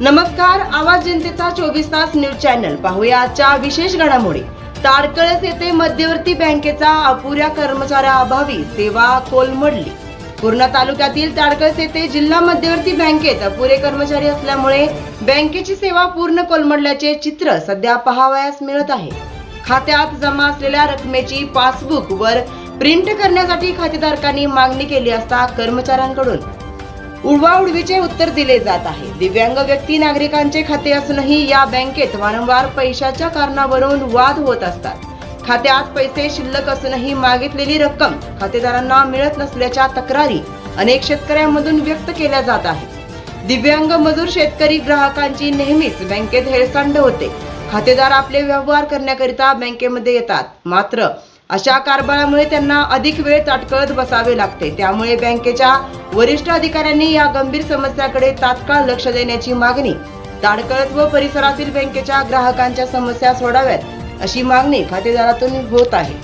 नमस्कार आवाज जनतेचा चोवीस तास न्यूज चॅनल. पाहूया आजच्या विशेष घडामोडी. ताडकळस येथे मध्यवर्ती बँकेचा अपुऱ्या कर्मचाऱ्याअभावी सेवा कोलमडली. पूर्णा तालुक्यातील ताडकळस येथे जिल्हा मध्यवर्ती बँकेत अपुरे कर्मचारी असल्यामुळे बँकेची सेवा पूर्ण कोलमडल्याचे चित्र सध्या पाहावयास मिळत आहे. खात्यात जमा असलेल्या रकमेची पासबुक वर प्रिंट करण्यासाठी खातेधारकांनी मागणी केली असता कर्मचाऱ्यांकडून उडवाउडवीचे उत्तर दिले जात आहे. दिव्यांग व्यक्ती नागरिकांचे खाते असूनही या बँकेत वारंवार पैशाच्या कारणावरून वाद होत असतात. खात्यात पैसे शिल्लक असूनही मागितलेली रक्कम खातेदारांना मिळत नसल्याच्या तक्रारी अनेक शेतकऱ्यांमधून व्यक्त केल्या जात आहेत. दिव्यांग मजूर शेतकरी ग्राहकांची नेहमीच बँकेत हेळसांड होते. खातेदार आपले व्यवहार करण्याकरिता बँकेमध्ये येतात. मात्र अशा कारभारामुळे त्यांना अधिक वेळ ताटकळत बसावे लागते. त्यामुळे बँकेच्या वरिष्ठ अधिकाऱ्यांनी या गंभीर समस्याकडे तात्काळ लक्ष देण्याची मागणी ताडकळत व परिसरातील बँकेच्या ग्राहकांच्या समस्या सोडाव्यात अशी मागणी खातेदारातून होत आहे.